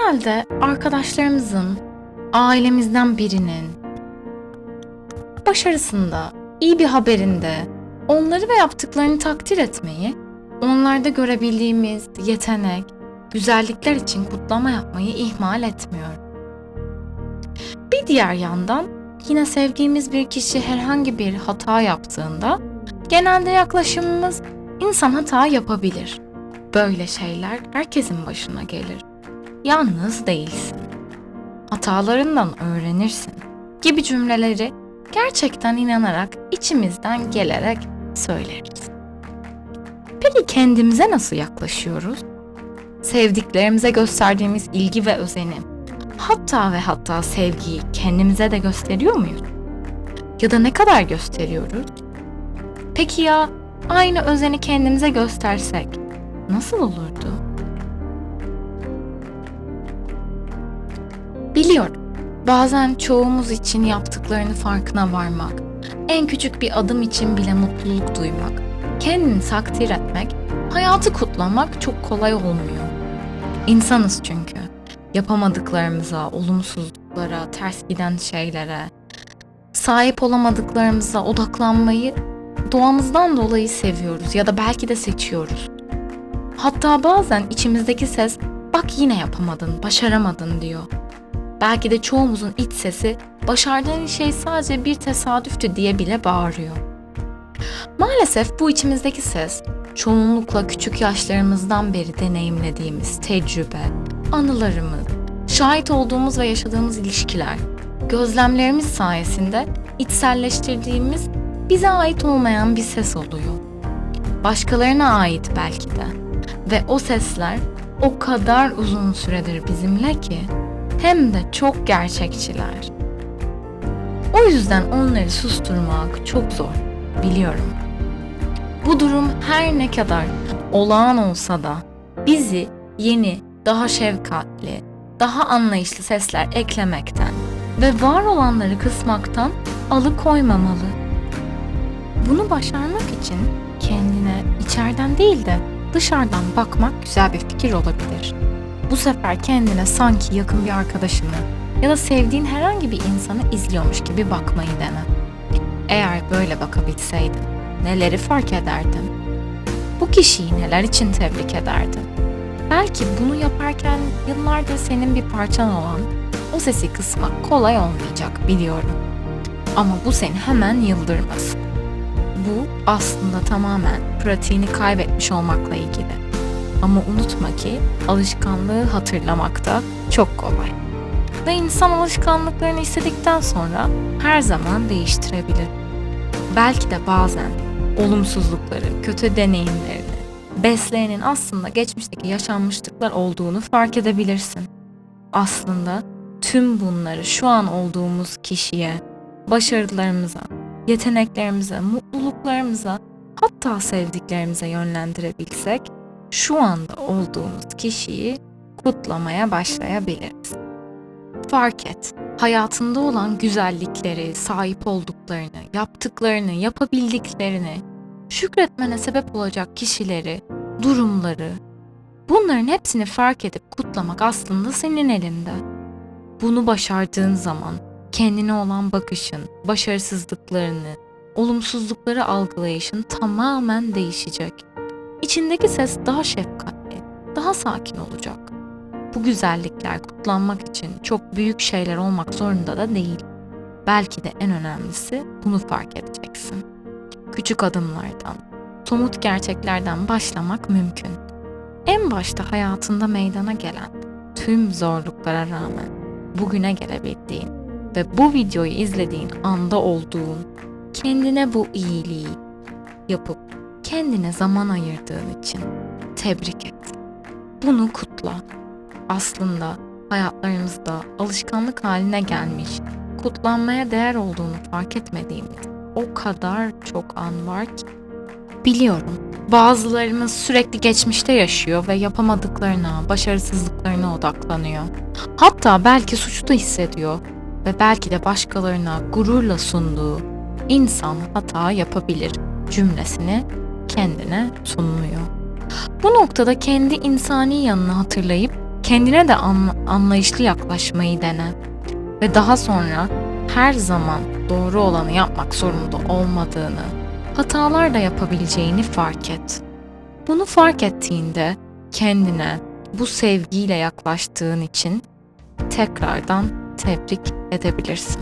Genelde arkadaşlarımızın, ailemizden birinin başarısında, iyi bir haberinde onları ve yaptıklarını takdir etmeyi, onlarda görebildiğimiz yetenek, güzellikler için kutlama yapmayı ihmal etmiyorum. Bir diğer yandan yine sevdiğimiz bir kişi herhangi bir hata yaptığında genelde yaklaşımımız insan hata yapabilir. Böyle şeyler herkesin başına gelir. Yalnız değilsin. Hatalarından öğrenirsin gibi cümleleri gerçekten inanarak içimizden gelerek söyleriz. Peki kendimize nasıl yaklaşıyoruz? Sevdiklerimize gösterdiğimiz ilgi ve özeni, hatta ve hatta sevgiyi kendimize de gösteriyor muyuz? Ya da ne kadar gösteriyoruz? Peki ya aynı özeni kendimize göstersek nasıl olurdu? Biliyorum. Bazen çoğumuz için yaptıklarını farkına varmak, en küçük bir adım için bile mutluluk duymak, kendini takdir etmek, hayatı kutlamak çok kolay olmuyor. İnsanız çünkü. Yapamadıklarımıza, olumsuzluklara, ters giden şeylere, sahip olamadıklarımıza odaklanmayı doğamızdan dolayı seviyoruz ya da belki de seçiyoruz. Hatta bazen içimizdeki ses bak yine yapamadın, başaramadın diyor. Belki de çoğumuzun iç sesi başardığın şey sadece bir tesadüftü diye bile bağırıyor. Maalesef bu içimizdeki ses çoğunlukla küçük yaşlarımızdan beri deneyimlediğimiz tecrübe, anılarımız, şahit olduğumuz ve yaşadığımız ilişkiler, gözlemlerimiz sayesinde içselleştirdiğimiz bize ait olmayan bir ses oluyor. Başkalarına ait belki de. Ve o sesler o kadar uzun süredir bizimle ki hem de çok gerçekçiler. O yüzden onları susturmak çok zor, biliyorum. Bu durum her ne kadar olağan olsa da bizi yeni, daha şefkatli, daha anlayışlı sesler eklemekten ve var olanları kısmaktan alıkoymamalı. Bunu başarmak için kendine içeriden değil de dışarıdan bakmak güzel bir fikir olabilir. Bu sefer kendine sanki yakın bir arkadaşını ya da sevdiğin herhangi bir insanı izliyormuş gibi bakmayı dene. Eğer böyle bakabilseydin neleri fark ederdin? Bu kişiyi neler için tebrik ederdin? Belki bunu yaparken yıllardır senin bir parçan olan o sesi kısmak kolay olmayacak biliyorum. Ama bu seni hemen yıldırmasın. Bu aslında tamamen pratiğini kaybetmiş olmakla ilgili. Ama unutma ki alışkanlığı hatırlamak da çok kolay. Ve insan alışkanlıklarını istedikten sonra her zaman değiştirebilir. Belki de bazen olumsuzlukları, kötü deneyimlerini, besleyenin aslında geçmişteki yaşanmışlıklar olduğunu fark edebilirsin. Aslında tüm bunları şu an olduğumuz kişiye, başarılarımıza, yeteneklerimize, mutluluklarımıza, hatta sevdiklerimize yönlendirebilsek şu anda olduğumuz kişiyi kutlamaya başlayabiliriz. Fark et, hayatında olan güzellikleri, sahip olduklarını, yaptıklarını, yapabildiklerini, şükretmene sebep olacak kişileri, durumları, bunların hepsini fark edip kutlamak aslında senin elinde. Bunu başardığın zaman kendine olan bakışın, başarısızlıklarını, olumsuzlukları algılayışın tamamen değişecek. İçindeki ses daha şefkatli, daha sakin olacak. Bu güzellikler kutlanmak için çok büyük şeyler olmak zorunda da değil. Belki de en önemlisi bunu fark edeceksin. Küçük adımlardan, somut gerçeklerden başlamak mümkün. En başta hayatında meydana gelen tüm zorluklara rağmen bugüne gelebildiğin ve bu videoyu izlediğin anda olduğun kendine bu iyiliği yapıp kendine zaman ayırdığın için tebrik et. Bunu kutla. Aslında hayatlarımızda alışkanlık haline gelmiş, kutlanmaya değer olduğunu fark etmediğimiz o kadar çok an var ki. Biliyorum, bazılarımız sürekli geçmişte yaşıyor ve yapamadıklarına, başarısızlıklarına odaklanıyor. Hatta belki suçlu hissediyor ve belki de başkalarına gururla sunduğu insan hata yapabilir cümlesini kendine sunmuyor. Bu noktada kendi insani yanını hatırlayıp Kendine de anla- anlayışlı yaklaşmayı dene. Ve daha sonra her zaman doğru olanı yapmak zorunda olmadığını, hatalar da yapabileceğini fark et. Bunu fark ettiğinde kendine bu sevgiyle yaklaştığın için tekrardan tebrik edebilirsin.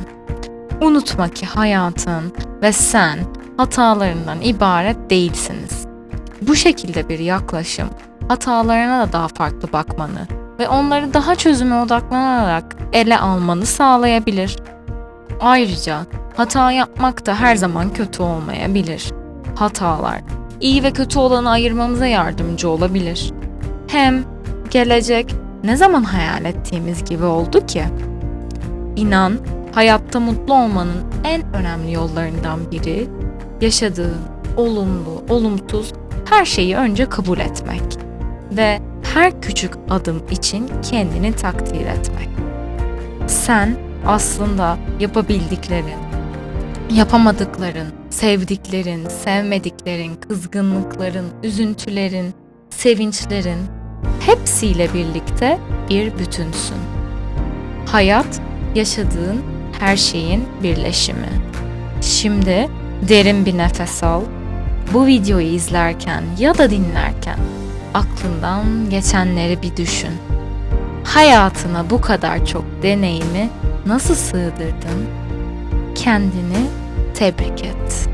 Unutma ki hayatın ve sen hatalarından ibaret değilsiniz. Bu şekilde bir yaklaşım hatalarına da daha farklı bakmanı ve onları daha çözüme odaklanarak ele almanı sağlayabilir. Ayrıca hata yapmak da her zaman kötü olmayabilir. Hatalar iyi ve kötü olanı ayırmamıza yardımcı olabilir. Hem gelecek ne zaman hayal ettiğimiz gibi oldu ki? İnan, hayatta mutlu olmanın en önemli yollarından biri yaşadığın olumlu, olumsuz her şeyi önce kabul etmek ve her küçük adım için kendini takdir etmek. Sen aslında yapabildiklerin, yapamadıkların, sevdiklerin, sevmediklerin, kızgınlıkların, üzüntülerin, sevinçlerin hepsiyle birlikte bir bütünsün. Hayat yaşadığın her şeyin birleşimi. Şimdi derin bir nefes al. Bu videoyu izlerken ya da dinlerken aklından geçenleri bir düşün. Hayatına bu kadar çok deneyimi nasıl sığdırdın? Kendini tebrik et.